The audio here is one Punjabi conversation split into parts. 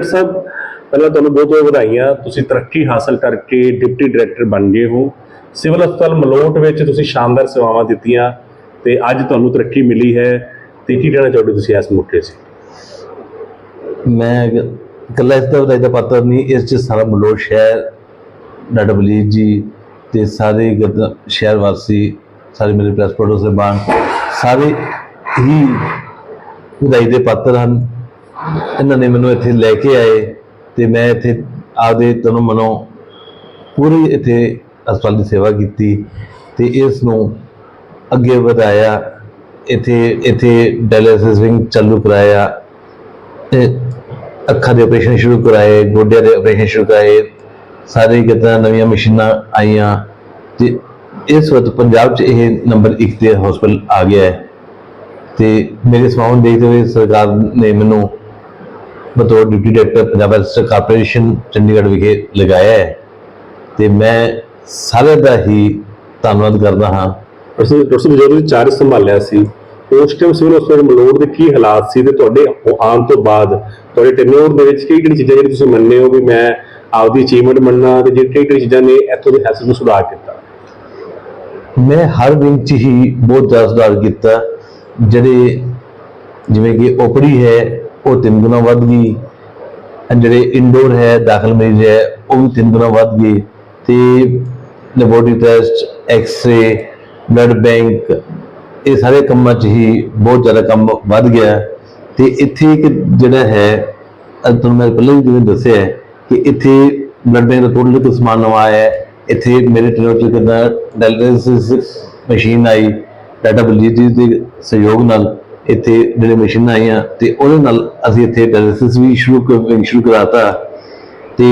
ਡਾਕਟਰ ਸਾਹਿਬ, ਪਹਿਲਾਂ ਤੁਹਾਨੂੰ ਬਹੁਤ ਬਹੁਤ ਵਧਾਈਆਂ। ਤੁਸੀਂ ਤਰੱਕੀ ਹਾਸਲ ਕਰਕੇ ਡਿਪਟੀ ਡਾਇਰੈਕਟਰ ਬਣ ਗਏ ਹੋ। ਸਿਵਲ ਹਸਪਤਾਲ ਮਲੋਟ ਵਿੱਚ ਤੁਸੀਂ ਸ਼ਾਨਦਾਰ ਸੇਵਾਵਾਂ ਦਿੱਤੀਆਂ ਤੇ ਅੱਜ ਤੁਹਾਨੂੰ ਤਰੱਕੀ ਮਿਲੀ ਹੈ। ਤੇ ਕੀ ਕਹਿਣਾ ਚਾਹੁੰਦੇ ਤੁਸੀਂ ਇਸ ਮੌਕੇ 'ਤੇ? ਮੈਂ ਇਕੱਲਾ ਇਸ ਦਾ ਵਧਾਈ ਦਾ ਪਾਤਰ ਨਹੀਂ, ਇਸ ਚ ਸਾਰਾ ਮਲੋਟ ਸ਼ਹਿਰ ਡਾਡਾ ਬਲੀਜ ਜੀ ਤੇ ਸਾਰੇ ਗਦ- ਸ਼ਹਿਰ ਵਾਸੀ, ਸਾਰੇ ਮੇਰੇ ਪ੍ਰੈਸ ਪੜੋ ਸਾਹਿਬਾਨ ਸਾਰੇ ਹੀ ਵਧਾਈ ਦੇ ਪਾਤਰ ਹਨ। ਇਹਨਾਂ ਨੇ ਮੈਨੂੰ ਇੱਥੇ ਲੈ ਕੇ ਆਏ ਤੇ ਮੈਂ ਇੱਥੇ ਆਪਦੇ ਤਨੋਂ ਮਨੋਂ ਪੂਰੀ ਇੱਥੇ ਹਸਪਤਾਲ ਦੀ ਸੇਵਾ ਕੀਤੀ ਤੇ ਇਸ ਨੂੰ ਅੱਗੇ ਵਧਾਇਆ, ਇੱਥੇ ਇੱਥੇ ਡਾਇਲਿਸਿਸ ਵਿੰਗ ਚਾਲੂ ਕਰਾਇਆ ਅੱਖਾਂ ਦੇ ਆਪਰੇਸ਼ਨ ਸ਼ੁਰੂ ਕਰਾਏ, ਗੋਡਿਆਂ ਦੇ ਆਪਰੇਸ਼ਨ ਸ਼ੁਰੂ ਕਰਾਏ, ਸਾਰੇ ਕਿਤੇ ਨਵੀਆਂ ਮਸ਼ੀਨਾਂ ਆਈਆਂ ਤੇ ਇਸ ਵਕਤ ਪੰਜਾਬ 'ਚ ਇਹ ਨੰਬਰ 1 ਤੇ ਹਸਪੀਟਲ ਆ ਗਿਆ ਹੈ ਤੇ ਮੇਰੇ ਸਮਾਉਣ ਦੇਖਦੇ ਹੋਏ ਸਰਕਾਰ ਨੇ ਮੈਨੂੰ ਬਤੌਰ duty director Punjab health corporation Chandigarh ਵਿਖੇ ਲਗਾਇਆ ਹੈ। ਤੇ ਮੈਂ ਸਾਰਿਆਂ ਦਾ ਹੀ ਧੰਨਵਾਦ ਕਰਦਾ ਹਾਂ। ਤੁਸੀਂ ਜਦੋਂ ਤੁਸੀਂ ਚਾਰਜ ਸੰਭਾਲਿਆ ਸੀ। ਉਸ ਟਾਈਮ ਸਿਵਲ ਹਸਪਤਾਲ ਮਲੋਟ ਦੇ ਕੀ ਹਾਲਾਤ ਸੀ ਤੇ ਤੁਹਾਡੇ ਆਉਣ ਤੋਂ ਬਾਅਦ ਤੁਹਾਡੇ ਟੈਨਿਓਰ ਦੇ ਵਿੱਚ ਕਿਹੜੀ ਕਿਹੜੀ ਚੀਜ਼ਾਂ ਜਿਹੜੀ ਤੁਸੀਂ ਮੰਨਦੇ ਹੋ ਵੀ ਮੈਂ ਆਪਦੀ ਅਚੀਵਮੈਂਟ ਮੰਨਣਾ ਤੇ ਜਿਹੜੀ ਕਿਹੜੀ ਚੀਜ਼ਾਂ ਨੇ ਇੱਥੋਂ ਦੇ ਹੈਲਥ ਨੂੰ ਸੁਧਾਰ ਕੀਤਾ? ਮੈਂ ਹਰ ਵਿੰਗ 'ਚ ਹੀ ਬਹੁਤ ਜ਼ਿਆਦਾ ਸੁਧਾਰ ਕੀਤਾ। ਜਿਹੜੇ ਜਿਵੇਂ ਕਿ ਓਪੜੀ ਹੈ ਉਹ ਤਿੰਨ ਗੁਣਾ ਵੱਧ ਗਈ। ਜਿਹੜੇ ਇਨਡੋਰ ਹੈ, ਦਾਖਲ ਮਰੀਜ਼ ਹੈ, ਉਹ ਵੀ ਤਿੰਨ ਗੁਣਾ ਵੱਧ ਗਏ। ਤੇ laboratory test X-ray blood bank ਇਹ ਸਾਰੇ ਕੰਮਾਂ 'ਚ ਹੀ ਬਹੁਤ ਜ਼ਿਆਦਾ ਕੰਮ ਵੱਧ ਗਿਆ। ਤੇ ਇੱਥੇ ਇੱਕ ਜਿਹੜਾ ਹੈ, ਅੱਜ ਤੁਹਾਨੂੰ ਮੈਂ ਪਹਿਲਾਂ ਵੀ ਜਿਵੇਂ ਦੱਸਿਆ ਕਿ ਇੱਥੇ ਬਲੱਡ ਬੈਂਕ ਦਾ ਟੋਟਲ ਇੱਕ ਸਮਾਨ ਨਵਾਂ ਆਇਆ ਇੱਥੇ ਮੇਰੇ ਟ੍ਰੇਨਰ ਚ ਕਿੰਨਾ ਡਾਇਲਿਸਿਸ ਮਸ਼ੀਨ ਆਈ। ਡਾਟਾ ਬਲਜੀਤ ਜੀ ਦੇ ਸਹਿਯੋਗ ਨਾਲ ਇੱਥੇ ਜਿਹੜੇ ਮਸ਼ੀਨਾਂ ਆਈਆਂ ਤੇ ਉਹਦੇ ਨਾਲ ਅਸੀਂ ਇੱਥੇ ਡਾਇਲਿਸਿਸ ਵੀ ਸ਼ੁਰੂ ਕਰ ਸ਼ੁਰੂ ਕਰਾਤਾ ਤੇ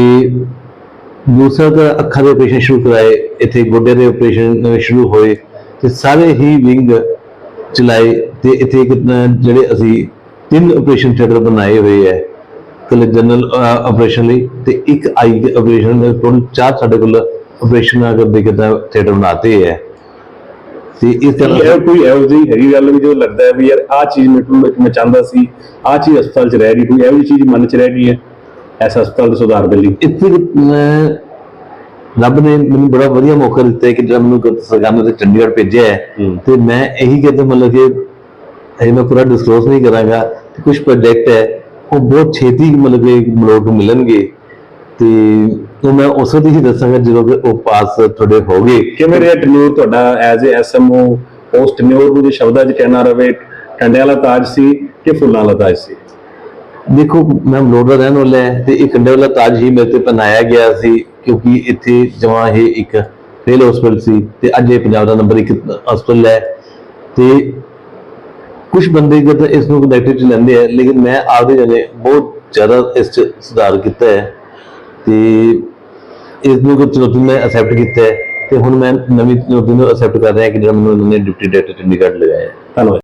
ਦੂਸਰਾ ਤਾਂ ਅੱਖਾਂ ਦੇ ਆਪਰੇਸ਼ਨ ਸ਼ੁਰੂ ਕਰਾਏ, ਇੱਥੇ ਗੋਡੇ ਦੇ ਆਪਰੇਸ਼ਨ ਸ਼ੁਰੂ ਹੋਏ ਤੇ ਸਾਰੇ ਹੀ ਵਿੰਗ ਚਲਾਏ ਤੇ ਇੱਥੇ ਜਿਹੜੇ ਅਸੀਂ ਤਿੰਨ ਆਪਰੇਸ਼ਨ ਥੀਏਟਰ ਬਣਾਏ ਹੋਏ ਹੈ ਕਲ ਜਨਰਲ ਆਪਰੇਸ਼ਨ ਲਈ ਤੇ ਇੱਕ ਆਈ ਆਪਰੇਸ਼ਨ ਦੇ ਟੋਟਲ ਚਾਰ ਸਾਡੇ ਕੋਲ ਆਪਰੇਸ਼ਨ ਅਗਰ ਦੇਖਦਾ ਥੀਏਟਰ ਬਣਾਤੇ ਹੈ। ਤੇ ਇਸ ਤਰ੍ਹਾਂ ਇਹ ਕੋਈ ਇਹੋ ਜਿਹੀ ਹੈਗੀ ਗੱਲ ਵੀ ਜੋ ਲੱਗਦਾ ਹੈ ਵੀ ਯਾਰ ਆਹ ਚੀਜ਼ ਮੈਨੂੰ ਮੈਂ ਚਾਹੁੰਦਾ ਸੀ ਆਹ ਚੀਜ਼ ਹਸਪਤਾਲ 'ਚ ਰਹਿ ਗਈ ਕੋਈ ਇਹੋ ਜਿਹੀ ਚੀਜ਼ ਮਨ 'ਚ ਰਹਿ ਗਈ ਹੈ ਇਸ ਹਸਪਤਾਲ ਦੇ ਸੁਧਾਰ ਦੇ ਲਈ ਇੱਥੇ ਮੈਂ ਰੱਬ ਨੇ ਮੈਨੂੰ ਬੜਾ ਵਧੀਆ ਮੌਕਾ ਦਿੱਤਾ ਕਿ ਜਦ ਮੈਨੂੰ ਸਰਕਾਰ ਨੇ ਚੰਡੀਗੜ੍ਹ ਭੇਜਿਆ ਹੈ। ਤੇ ਮੈਂ ਇਹੀ ਕਹਿੰਦਾ ਮਤਲਬ ਕਿ ਇਹ ਮੈਂ ਪੂਰਾ ਡਿਸਕਲੋਜ਼ ਨਹੀਂ ਕਰਾਂਗਾ ਕੁਝ ਪ੍ਰੋਜੈਕਟ ਹੈ ਉਹ ਬਹੁਤ ਛੇਤੀ ਮਤਲਬ ਕਿ ਮਲੋਟ ਨੂੰ ਮਿਲਣਗੇ ਤੇ ਉਹ ਮੈਂ ਉਸ ਵਕਤ ਹੀ ਦੱਸਾਂਗਾ ਜਦੋਂ ਕਿ ਉਹ ਪਾਸ ਤੁਹਾਡੇ ਹੋ ਗਏ। ਕਿਵੇਂ ਰਿਹਾ ਟੈਨਿਓਰ ਤੁਹਾਡਾ ਐਜ਼ ਅ ਐਸਐਮਓ ਉਸ ਟੈਨਿਓਰ ਨੂੰ ਜੇ ਸ਼ਬਦਾਂ 'ਚ ਕਹਿਣਾ ਰਵੇ ਕੰਡਿਆਂ ਵਾਲਾ ਤਾਜ ਸੀ ਕਿ ਫੁੱਲਾਂ ਵਾਲਾ ਤਾਜ ਸੀ? ਦੇਖੋ ਮੈਂ ਮਲੋਟ ਦਾ ਰਹਿਣ ਵਾਲਾ ਹੈ ਤੇ ਇਹ ਕੰਡੇ ਵਾਲਾ ਤਾਜ ਹੀ ਮੇਰੇ ਤੇ ਪਹਿਨਾਇਆ ਗਿਆ ਸੀ ਕਿਉਂਕਿ ਇੱਥੇ ਜਮਾਂ ਇਹ ਇੱਕ ਰੇਲ ਹਸਪੀਟਲ ਸੀ ਤੇ ਅੱਜ ਇਹ ਪੰਜਾਬ ਦਾ ਨੰਬਰ 1 ਹਸਪੀਟਲ ਹੈ ਤੇ ਕੁਝ ਬੰਦੇ ਜਦ ਇਸ ਨੂੰ ਨੈਗੇਟਿਵ ਚ ਲੈਂਦੇ ਆ ਲੇਕਿਨ ਮੈਂ ਆਪਦੇ ਜਨੇ ਬਹੁਤ ਜ਼ਿਆਦਾ ਇਸ ਚ ਸੁਧਾਰ ਕੀਤਾ ਹੈ। ਤੇ ਇਸ ਨੂੰ ਕੋਈ ਚੁਣੌਤੀ ਮੈਂ ਅਸੈਪਟ ਕੀਤਾ ਹੈ ਤੇ ਹੁਣ ਮੈਂ ਨਵੀਂ ਚੁਣੌਤੀ ਨੂੰ ਅਸੈਪਟ ਕਰ ਰਿਹਾ ਕਿ ਜਿਹੜਾ ਮੈਨੂੰ ਇਹਨਾਂ ਨੇ ਡਿਪਟੀ ਡਾਇਰੈਕਟਰ ਚੰਡੀਗੜ੍ਹ ਲਗਾਇਆ ਧੰਨਵਾਦ।